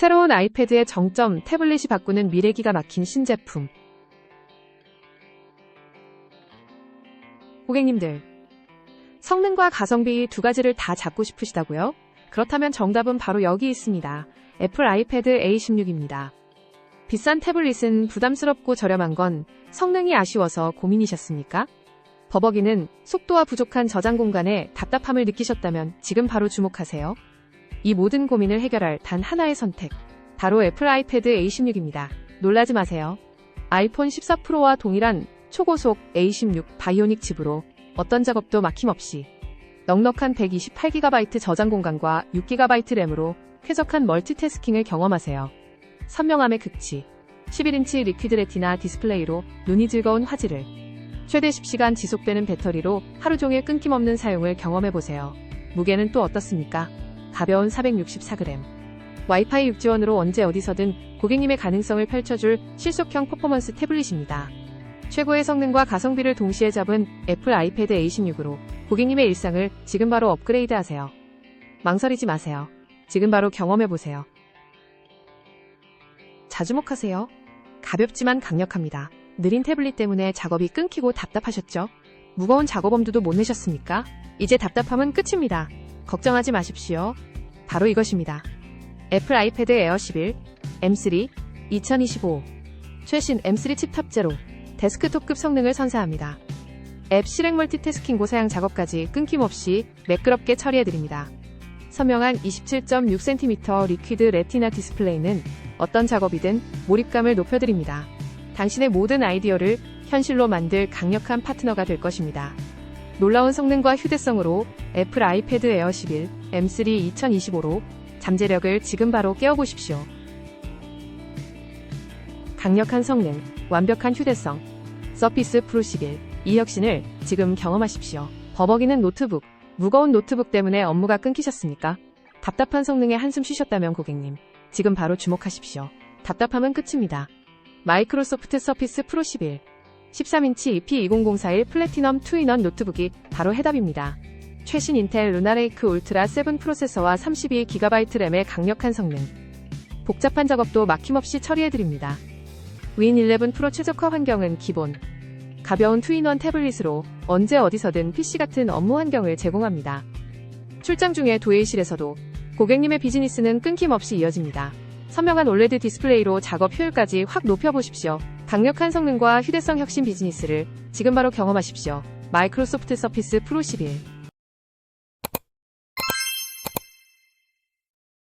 새로운 아이패드의 정점 태블릿이 바꾸는 미래기가 막힌 신제품. 고객님들, 성능과 가성비 두 가지를 다 잡고 싶으시다고요? 그렇다면 정답은 바로 여기 있습니다. 애플 아이패드 A16입니다. 비싼 태블릿은 부담스럽고 저렴한 건 성능이 아쉬워서 고민이셨습니까? 버벅이는 속도와 부족한 저장 공간에 답답함을 느끼셨다면 지금 바로 주목하세요. 이 모든 고민을 해결할 단 하나의 선택. 바로 애플 아이패드 A16입니다. 놀라지 마세요. 아이폰 14 프로와 동일한 초고속 A16 바이오닉 칩으로 어떤 작업도 막힘없이 넉넉한 128GB 저장 공간과 6GB 램으로 쾌적한 멀티태스킹을 경험하세요. 선명함의 극치. 11인치 리퀴드 레티나 디스플레이로 눈이 즐거운 화질을 최대 10시간 지속되는 배터리로 하루 종일 끊김없는 사용을 경험해보세요. 무게는 또 어떻습니까? 가벼운 464g. 와이파이 6지원으로 언제 어디서든 고객님의 가능성을 펼쳐줄 실속형 퍼포먼스 태블릿입니다. 최고의 성능과 가성비를 동시에 잡은 애플 아이패드 A16으로 고객님의 일상을 지금 바로 업그레이드 하세요. 망설이지 마세요. 지금 바로 경험해보세요. 자주목하세요. 가볍지만 강력합니다. 느린 태블릿 때문에 작업이 끊기고 답답하셨죠? 무거운 작업 엄두도 못 내셨습니까? 이제 답답함은 끝입니다. 걱정하지 마십시오. 바로 이것입니다. 애플 아이패드 에어 11 M3 2025 최신 M3 칩 탑재로 데스크톱급 성능을 선사합니다. 앱 실행 멀티태스킹 고 사양 작업까지 끊김없이 매끄럽게 처리해드립니다. 선명한 27.6cm 리퀴드 레티나 디스플레이는 어떤 작업이든 몰입감을 높여드립니다. 당신의 모든 아이디어를 현실로 만들 강력한 파트너가 될 것입니다. 놀라운 성능과 휴대성으로 애플 아이패드 에어 11 M3 2025로 잠재력을 지금 바로 깨워보십시오. 강력한 성능, 완벽한 휴대성, 서피스 프로 11, 이 혁신을 지금 경험하십시오. 버벅이는 노트북, 무거운 노트북 때문에 업무가 끊기셨습니까? 답답한 성능에 한숨 쉬셨다면 고객님, 지금 바로 주목하십시오. 답답함은 끝입니다. 마이크로소프트 서피스 프로 11, 13인치 EP20041 플래티넘 2인원 노트북이 바로 해답입니다. 최신 인텔 루나레이크 울트라 7 프로세서와 32GB 램의 강력한 성능. 복잡한 작업도 막힘없이 처리해드립니다. 윈11 프로 최적화 환경은 기본. 가벼운 2인원 태블릿으로 언제 어디서든 PC 같은 업무 환경을 제공합니다. 출장 중에 도회의실에서도 고객님의 비즈니스는 끊김없이 이어집니다. 선명한 올레드 디스플레이로 작업 효율까지 확 높여보십시오. 강력한 성능과 휴대성 혁신 비즈니스를 지금 바로 경험하십시오. 마이크로소프트 서피스 프로 11